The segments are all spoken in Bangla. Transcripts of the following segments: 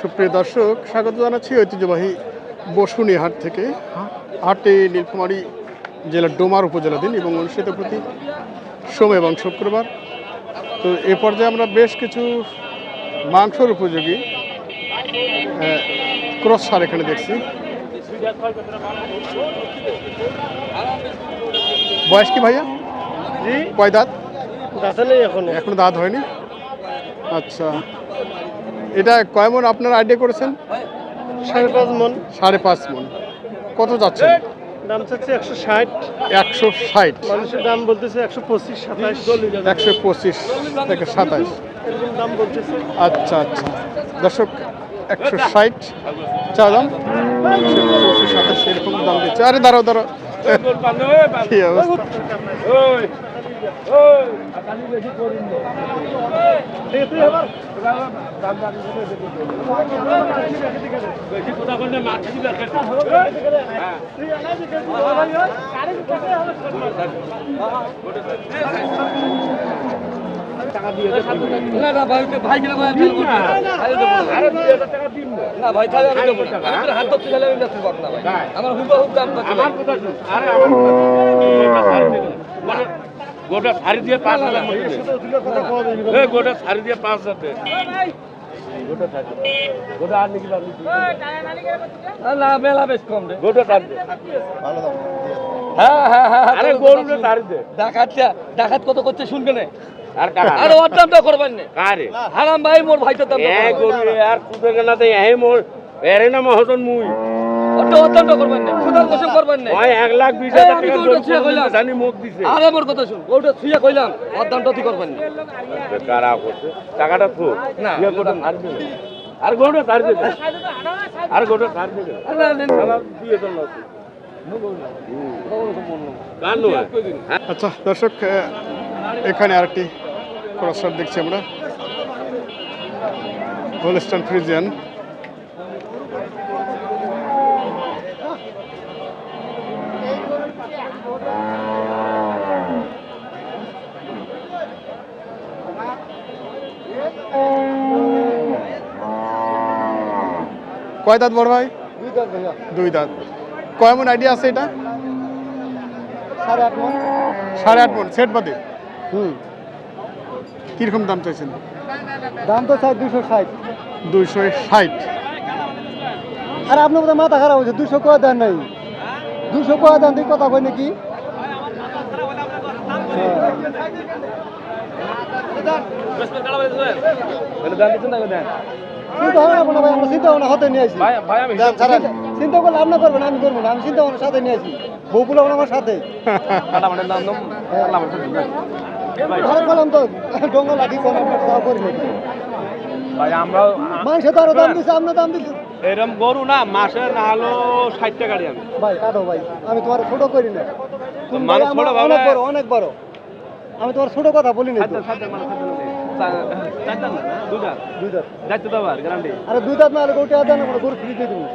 সুপ্রিয় দর্শক, স্বাগত জানাচ্ছি ঐতিহ্যবাহী বসুনি হাট থেকে হাটে নীলফামারী জেলার ডোমার উপজেলাধীন এবং অনুষ্ঠিত প্রতি সোম এবং শুক্রবার। তো এ পর্যায়ে আমরা বেশ কিছু মাংসর উপযোগী ক্রস সার এখানে দেখছি। বয়স কি ভাইয়া? কয় দাঁত? এখনও। এখনও দাঁত হয়নি? আচ্ছা। এটা কয় মন আপনার আইডিয়া করেছেন? সাড়ে পাঁচ মন। সাড়ে পাঁচ মন। কত যাচ্ছে দাম চাচ্ছে একশো ষাট। একশো ষাট। মানুষের দাম বলতেছে একশো পঁচিশ সাতাশ। একশো পঁচিশ থেকে সাতাশ। এরকম দাম বলতেছে। আচ্ছা আচ্ছা। দর্শক একশো ষাট চা দাম। সাতাশ এরকম দাম দিচ্ছে। আরে দাঁড়াও দাঁড়াও। কি অবস্থা? না না ভাই ভাই কিনা ভাই ফেলব না ভাই দেবো না। না ভাই তাহলে আমি দেবো না আমি হাত ধরতে গেলে আমি যাচ্ছি পারব না ভাই আমার হুবা হুব দাম পাচ্ছি ভাই গোটা শাড়ি দিয়ে পাঁচ হাজার। গোটা শাড়ি দিয়ে পাঁচ হাজার ডাকাত কত করছে শুনবে না? আর কারা? আরে ওর দামটা করবেন না। হারাম ভাই মোর ভাইটার গরু আর মোর এরে না মহতন মুই। ওটা ওর করবেন না সুদার কসম করবেন না। ওই এক লাখ হাজার টাকা। জানি মুখ দিছে। আরে মোর কথা শুন ওটা ছুঁয়া কইলাম তুই করবেন না। কারা করছে? টাকাটা থো না, ইয়ে গোটা আর গোটা আর গোটা দিয়ে তো না আচ্ছা দর্শক এখানে আরেকটি ক্রসার দেখছি আমরা। হোলস্টান ফ্রিজিয়ান কয় দাঁত বড় ভাই? দুই দাঁত কয় মন আইডিয়া আছে এটা? সাড়ে আট মন। সাড়ে আট মন সেট বাদে? হুম। কীরকম দাম চাইছেন? দাম তো চাই দুশো ষাট। দুইশো ষাট। আর আপনার মধ্যে মাথা খারাপ হয়েছে দুশো কয়া দেন নাই? দুশো কয়া দেন তুই কথা কই নাকি? চিন্তা হবে না ভাই আমরা চিন্তা ভাবনা হাতে নিয়ে আসি চিন্তা করলে আপনি করবেন আমি করব না। আমি চিন্তা ভাবনা সাথে নিয়ে আসি বউগুলো আমার সাথে। ঘরে বললাম তো ডঙ্গা লাগি কোন ভাই আমরা মাংস তো আরও দাম দিচ্ছে আপনার দাম দিচ্ছে এরম গরু না মাসে না হলো ষাট টাকা আমি। ভাই কাটো ভাই আমি তোমার ছোট করি না। মানুষ ছোট অনেক বড় অনেক বড়। আমি তোমার ছোট কথা বলি না। দুই দাঁত। আরে দুই দাঁত না হলে গোটা দেন আমরা গরু ফ্রি দিয়ে দেবো।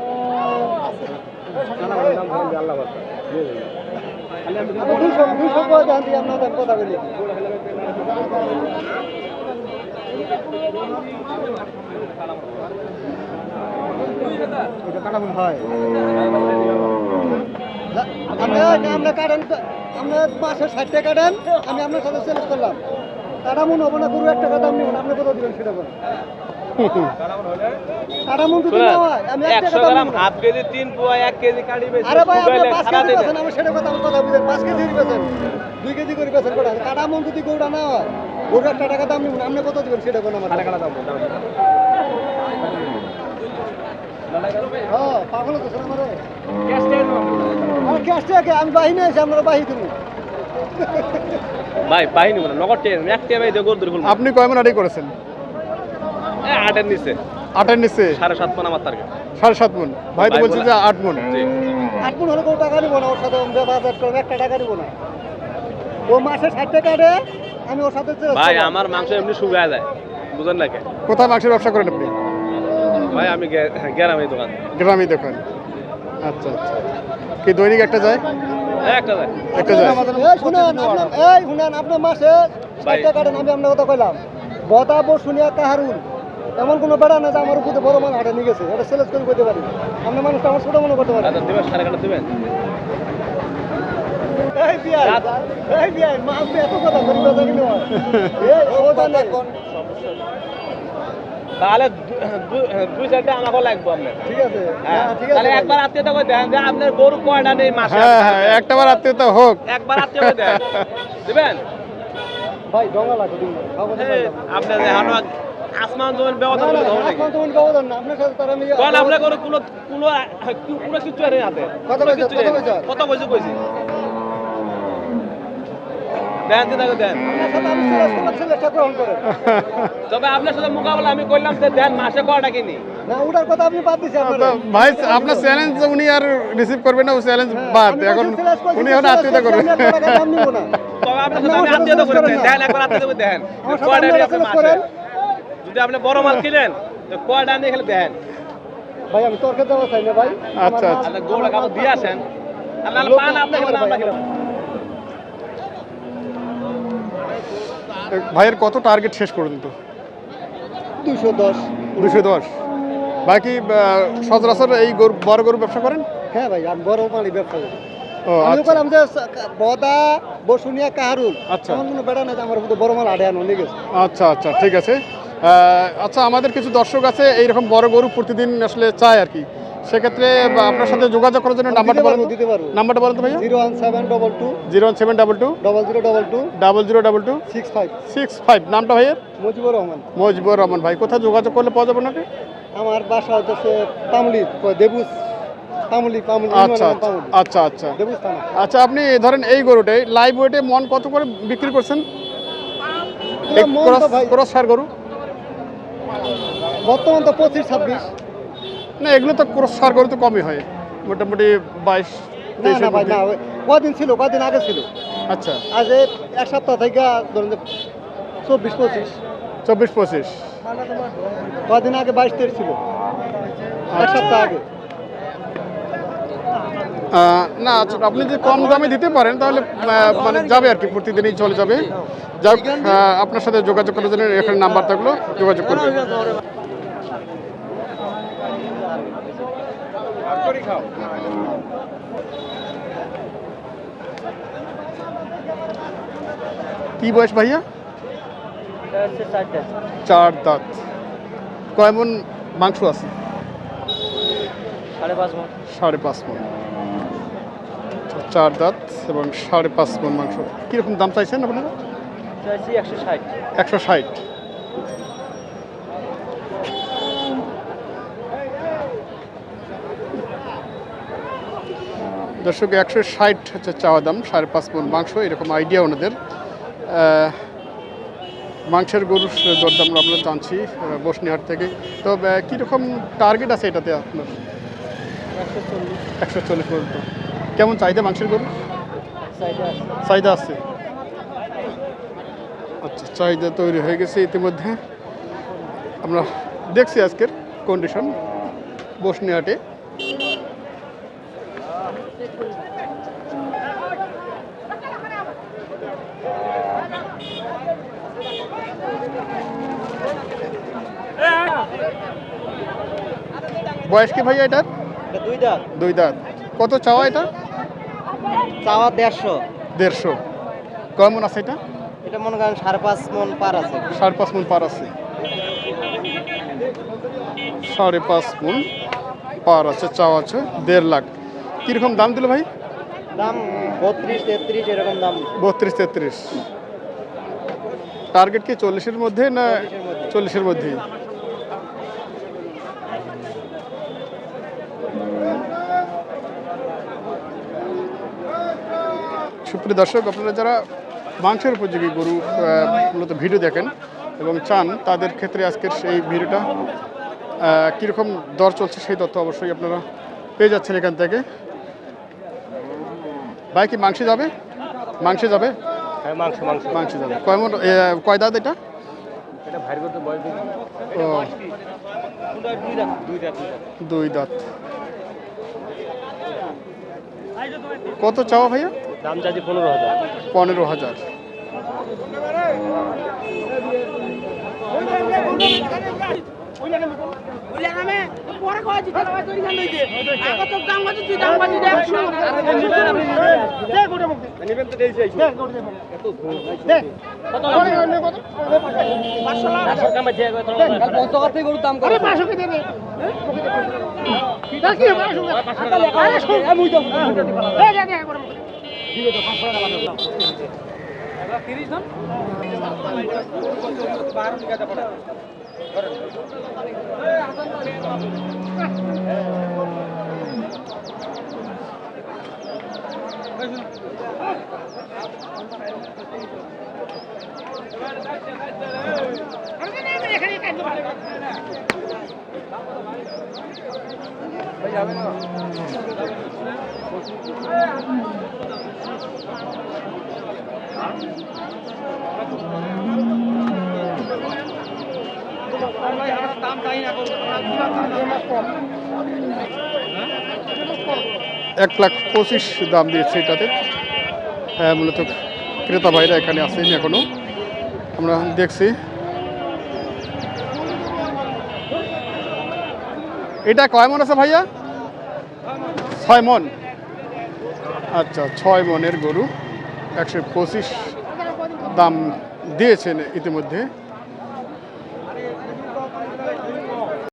আপনার কথা বলি। হয় আপনি আপনি কাটেন আপনার মাসে ষাট টাকা কাটেন আমি আপনার সাথে সেলেস করলাম। কাটা মন হব না গরু এক টাকা দাম নেবেন আপনি কত দিবেন সেটা বলেন। টাকা দুই কেজি করে বেছেন কাটা? মন যদি গরুটা না হয় গরু একটা টাকা দাম নেবেন আপনি কত দিবেন সেটা কোন আমার। কাটা দাম হ্যাঁ পাগল তো আমার। ক্যাশ টাকা আমি বাহিনী আছি আপনারা বাহি দেবো ভাই পাইনি মানে নগদ টেন এক ভাই গরু ধরে আপনি কয় মন আইডিয়া করেছেন? আটের নিচে। আটের নিচে? সাড়ে সাত পান আমার টার্গেট সাড়ে সাত মন। ভাই তো বলছে যে আট মন। আট মন হলে কোনো টাকা নিবো না ওর সাথে বাজার করব একটা টাকা নিবো না। ও মাসে ষাট টাকা দেয় আমি ওর সাথে ভাই আমার মাংস এমনি শুকায় যায়। বুঝেন না কে? কোথায় মাংসের ব্যবসা করেন আপনি? ভাই আমি গ্রামে দোকান। গ্রামে দেখেন আচ্ছা আচ্ছা। কি দৈনিক একটা যায়? একটা যায়। একটা যায়? এই শুনেন আপনার এই শুনেন আপনার মাসে চারটা কাটেন আমি আপনার কথা কইলাম। বদা বসুনিয়া কাহারুল এমন কোনো বেড়া না যে আমার উপরে বড় মান হাটে নিয়ে গেছে। এটা সেলেক্ট করে করতে পারি। আপনি মানুষটা আমার ছোট মনে করতে পারেন। আচ্ছা দেবেন এই বিয়াই এই বিয়াই মা আপনি এত কথা করি কথা কিন্তু এই ওটা নেই। তাহলে দুই চারটা আমাকেও লাগবে আপনার। ঠিক আছে। হ্যাঁ। তাহলে একবার আত্মীয়তা করে দেন যে আপনার গরু কয়টা নেই মাসে? হ্যাঁ হ্যাঁ একটা বার আত্মীয়তা হোক। একবার আত্মীয় করে দেন। দিবেন? ভাই ডঙ্গা লাগবে আপনার এখন আসমান জমিন ব্যবধান না, করে না, ধরো নাকি এখন তো উনি ব্যবধান না, আপনার সাথে তার আমি কোন আপনার কোনো কোনো কোনো কোনো কিছু আর হাতে। কত। কইছো? কত কইছো? তবে আপনার সাথে মোকাবেলা আমি করলাম যে দেন মাসে কিনি? আপনার ভাই আপনার চ্যালেঞ্জ উনি আর রিসিভ করবেন না ও চ্যালেঞ্জ বাদ। এখন উনি এখন আত্মীয়তা করবেন আপনার। যদি আপনি বড় মাল কিনেন তো কয়টা নিয়ে খেলে দেন? ভাই আমি তর্কে যাওয়া চাই না ভাই। আচ্ছা, আচ্ছা। আপনি গোড়া কাপড় দিয়ে আসেন। আর পান আপনি খেলেন আমরা খেলাম ভাইয়ের কত টার্গেট শেষ পর্যন্ত দুশো দশ। দুশো দশ। বাকি সচরাচর এই গরু বড় গরু ব্যবসা করেন? হ্যাঁ ভাই আমি বড় মালি ব্যবসা করি। আমি আচ্ছা। যে বদা বসুনিয়া কাহারুল। আচ্ছা। কোনো বেড়া আমার উপরে বড় মাল আড়ে আনো নিয়ে গেছে। আচ্ছা আচ্ছা ঠিক আছে। আচ্ছা আমাদের কিছু দর্শক আছে এইরকম বড় গরু প্রতিদিন আসলে চায় আর কি। সেক্ষেত্রে আপনার সাথে যোগাযোগ করার জন্য নাম্বারটা বলেন। দিতে পারব। নাম্বারটা বলেন তো ভাইয়া। Zero one seven double two zero one seven double two double zero double two double zero double two six five six five নামটা ভাইয়ের মুজিবুর রহমান। মজিবুর রহমান ভাই কোথায় যোগাযোগ করলে পাওয়া যাবে নাকি আমার বাসা হচ্ছে পামলি দেবুস আচ্ছা আচ্ছা আচ্ছা দেবুস থানা। আচ্ছা আপনি ধরেন এই গরুটাই লাইভ ওয়েটে মন কত করে বিক্রি করছেন? ক্রস গরু? বর্তমান তো পঁচিশ ছাব্বিশ। না এগুলো তো ক্রস সার গরু তো কমই হয় মোটামুটি বাইশ না না ভাই না কদিন ছিল কদিন আগে ছিল? আচ্ছা। আজ এই এক সপ্তাহ থেকে ধরুন চব্বিশ পঁচিশ। চব্বিশ পঁচিশ। কদিন আগে বাইশ তেইশ ছিল? এক সপ্তাহ আগে। না আচ্ছা, আপনি যদি কম দামে দিতে পারেন তাহলে মানে যাবে আর কি প্রতিদিনই চলে যাবে। আহ, আপনার সাথে যোগাযোগ করার জন্য এখানে নাম্বার থাকল যোগাযোগ করবেন। কি বয়স ভাইয়া? চার দাঁত। কয় মন মাংস আছে? সাড়ে পাঁচ মাস সাড়ে পাঁচ মন। চার দাঁত এবং সাড়ে পাঁচ মন মাংস। কীরকম দাম চাইছেন আপনারা? চাইছি একশো ষাট। একশো ষাট। দর্শক একশো ষাট হচ্ছে চাওয়া দাম সাড়ে পাঁচ মন মাংস এরকম আইডিয়া ওনাদের। মাংসের গরুর দরদাম আমরা জানছি বসনিহাট থেকে। তো কীরকম টার্গেট আছে এটাতে আপনার? একশো চল্লিশ পর্যন্ত। কেমন চাহিদা মাংসের গরু চাহিদা আছে। আচ্ছা চাহিদা তৈরি হয়ে গেছে ইতিমধ্যে। আমরা দেখছি আজকের কন্ডিশন বসনিহাটে। বয়স কি ভাইয়া এটার? দুই দাঁত। দুই দাঁত। কত চাওয়া এটা? চাওয়া দেড়শো। দেড়শো। কেমন আছে এটা? এটা মনে করেন সাড়ে পাঁচ মন পার আছে। সাড়ে পাঁচ মন পার আছে। সাড়ে পাঁচ মন পার আছে চাওয়া আছে দেড় লাখ। কীরকম দাম দিল ভাই? দাম বত্রিশ তেত্রিশ এরকম দাম। বত্রিশ তেত্রিশ। টার্গেট কি চল্লিশের মধ্যে না চল্লিশের মধ্যেই? সুপ্রিয় দর্শক আপনারা যারা মাংসের উপযোগী গরু মূলত ভিডিও দেখেন এবং চান তাদের ক্ষেত্রে আজকের সেই ভিডিওটা কীরকম দর চলছে সেই তথ্য অবশ্যই আপনারা পেয়ে যাচ্ছেন এখান থেকে। ভাই কি মাংসে যাবে? মাংসে যাবে? হ্যাঁ মাংস যাবে। কয় মন এ, কয় দাঁত এটা? দুই দাঁত। কত চাওয়া ভাইয়া? দাম চাইছি পনেরো হাজার পনেরো হাজার উলাগামে পরে কয় দিতে হয় তৈরি খান এক লাখ পঁচিশ দাম দিয়েছে এটাতে। হ্যাঁ মূলত ক্রেতা ভাইরা এখানে আসেনি এখনও। আমরা দেখছি। এটা কয় মন আছে ভাইয়া? ছয় মন। আচ্ছা ছয় মনের গরু একশো পঁচিশ দাম দিয়েছেন ইতিমধ্যে।